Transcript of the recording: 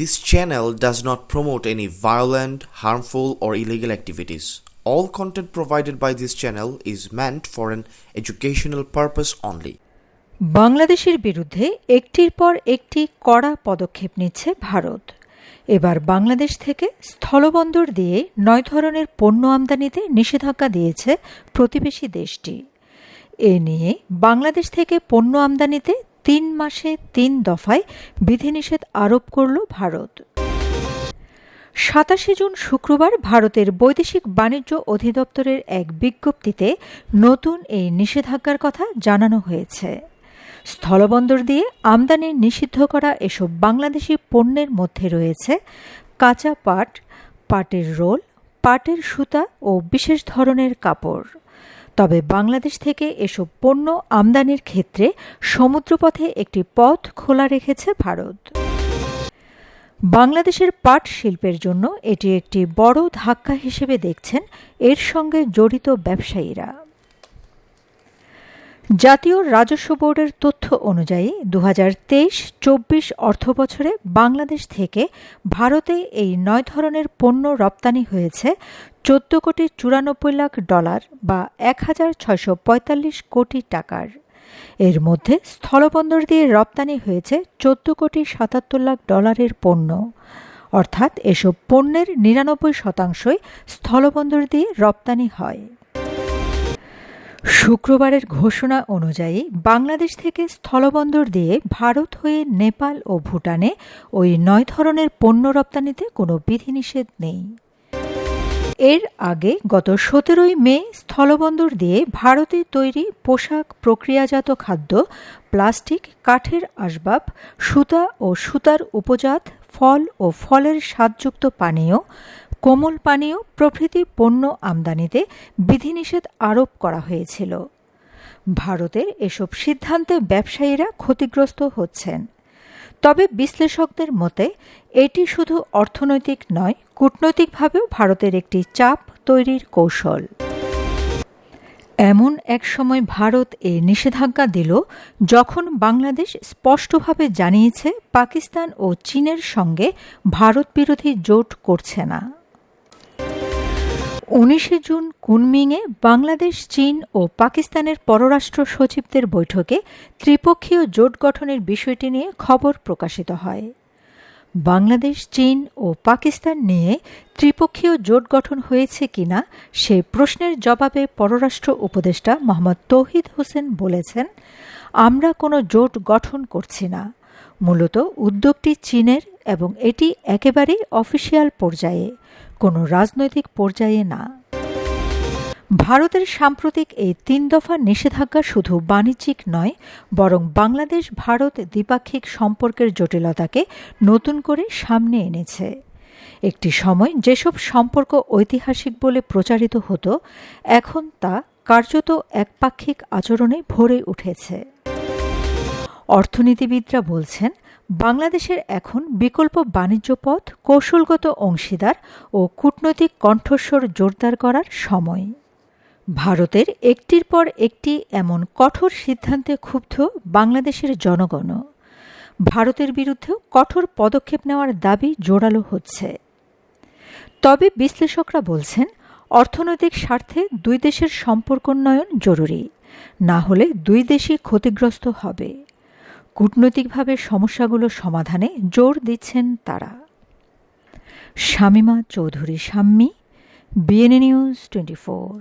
This channel does not promote any violent, harmful, or illegal activities. All content provided by this channel is meant for an educational purpose only. বাংলাদেশের বিরুদ্ধে একটির পর একটি কড়া পদক্ষেপ নিচ্ছে ভারত এবার বাংলাদেশ থেকে স্থলবন্দর দিয়ে নয় ধরনের পণ্য আমদানিতে নিষেধাজ্ঞা দিয়েছে প্রতিবেশী দেশটি এ নিয়ে বাংলাদেশ থেকে পণ্য আমদানিতে তিন মাসে তিন দফায় বিধিনিষেধ আরোপ করল ভারত। সাতাশে জুন শুক্রবার ভারতের বৈদেশিক বাণিজ্য অধিদপ্তরের এক বিজ্ঞপ্তিতে নতুন এই নিষেধাজ্ঞার কথা জানানো হয়েছে। স্থলবন্দর দিয়ে আমদানি নিষিদ্ধ করা এসব বাংলাদেশি পণ্যের মধ্যে রয়েছে কাঁচা পাট, পাটের রোল, পাটের সুতা ও বিশেষ ধরনের কাপড়। তবে বাংলাদেশ থেকে এসব পণ্য আমদানির ক্ষেত্রে সমুদ্রপথে একটি পথ খোলা রেখেছে ভারত। বাংলাদেশের পাট শিল্পের জন্য এটি একটি বড় ধাক্কা হিসেবে দেখছেন এর সঙ্গে জড়িত ব্যবসায়ীরা। জাতীয় রাজস্ব বোর্ডের তথ্য অনুযায়ী দু হাজার তেইশ চব্বিশ অর্থবছরে বাংলাদেশ থেকে ভারতে এই নয় ধরনের পণ্য রপ্তানি হয়েছে চোদ্দ কোটি চুরানব্বই লাখ ডলার বা এক হাজার ছয়শো পঁয়তাল্লিশ কোটি টাকার। এর মধ্যে স্থলবন্দর দিয়ে রপ্তানি হয়েছে চোদ্দ কোটি সাতাত্তর লাখ ডলারের পণ্য। অর্থাৎ এসব পণ্যের নিরানব্বই শতাংশই স্থলবন্দর দিয়ে রপ্তানি হয়। শুক্রবারের ঘোষণা অনুযায়ী বাংলাদেশ থেকে স্থলবন্দর দিয়ে ভারত হয়ে নেপাল ও ভুটানে ওই নয় ধরনের পণ্য রপ্তানিতে কোনো বিধিনিষেধ নেই। এর আগে গত সতেরোই মে স্থলবন্দর দিয়ে ভারতে তৈরি পোশাক প্রক্রিয়াজাত খাদ্য, প্লাস্টিক, কাঠের আসবাব, সুতা ও সুতার উপজাত, ফল ও ফলের স্বাদযুক্ত পানীয় কোমল পানীয় প্রভৃতি পণ্য আমদানিতে বিধিনিষেধ আরোপ করা হয়েছিল। ভারতের এসব সিদ্ধান্তে ব্যবসায়ীরা ক্ষতিগ্রস্ত হচ্ছেন। তবে বিশ্লেষকদের মতে, এটি শুধু অর্থনৈতিক নয়, কূটনৈতিকভাবেও ভারতের একটি চাপ তৈরির কৌশল। এমন এক সময় ভারত এ নিষেধাজ্ঞা দিল, যখন বাংলাদেশ স্পষ্টভাবে জানিয়েছে পাকিস্তান ও চীনের সঙ্গে ভারত বিরোধী জোট করছে না। উনিশে জুন কুনমিংয়ে বাংলাদেশ, চীন ও পাকিস্তানের পররাষ্ট্র সচিবদের বৈঠকে ত্রিপক্ষীয় জোট গঠনের বিষয়টি নিয়ে খবর প্রকাশিত হয়। বাংলাদেশ, চীন ও পাকিস্তান নিয়ে ত্রিপক্ষীয় জোট গঠন হয়েছে কিনা সে প্রশ্নের জবাবে পররাষ্ট্র উপদেষ্টা মোহাম্মদ তৌহিদ হোসেন বলেছেন, আমরা কোনো জোট গঠন করছি না। মূলত উদ্যোগটি চীনের এবং এটি একেবারেই অফিসিয়াল পর্যায়ে। কোনো রাজনৈতিক পর্যায়ে না। ভারতের সাম্প্রতিক এই তিন দফা নিষেধাজ্ঞা শুধু বাণিজ্যিক নয়, বরং বাংলাদেশ ভারত দ্বিপাক্ষিক সম্পর্কের জটিলতাকে নতুন করে সামনে এনেছে। একটি সময় যেসব সম্পর্ক ঐতিহাসিক বলে প্রচারিত হতো, এখন তা কার্যত একপাক্ষিক আচরণে ভরে উঠেছে। অর্থনীতিবিদরা বলছেন বাংলাদেশের এখন বিকল্প বাণিজ্য পথ, কৌশলগত অংশীদার ও কূটনৈতিক কণ্ঠস্বর জোরদার করার সময়। ভারতের একটির পর একটি এমন কঠোর সিদ্ধান্তে ক্ষুব্ধ বাংলাদেশের জনগণ। ভারতের বিরুদ্ধেও কঠোর পদক্ষেপ নেওয়ার দাবি জোরালো হচ্ছে। তবে বিশ্লেষকরা বলছেন, অর্থনৈতিক স্বার্থে দুই দেশের সম্পর্কোন্নয়ন জরুরি। না হলে দুই দেশই ক্ষতিগ্রস্ত হবে। কূটনৈতিকভাবে সমস্যাগুলো সমাধানে জোর দিচ্ছেন তারা। Shamima Chowdhury Shammi BNA news twenty four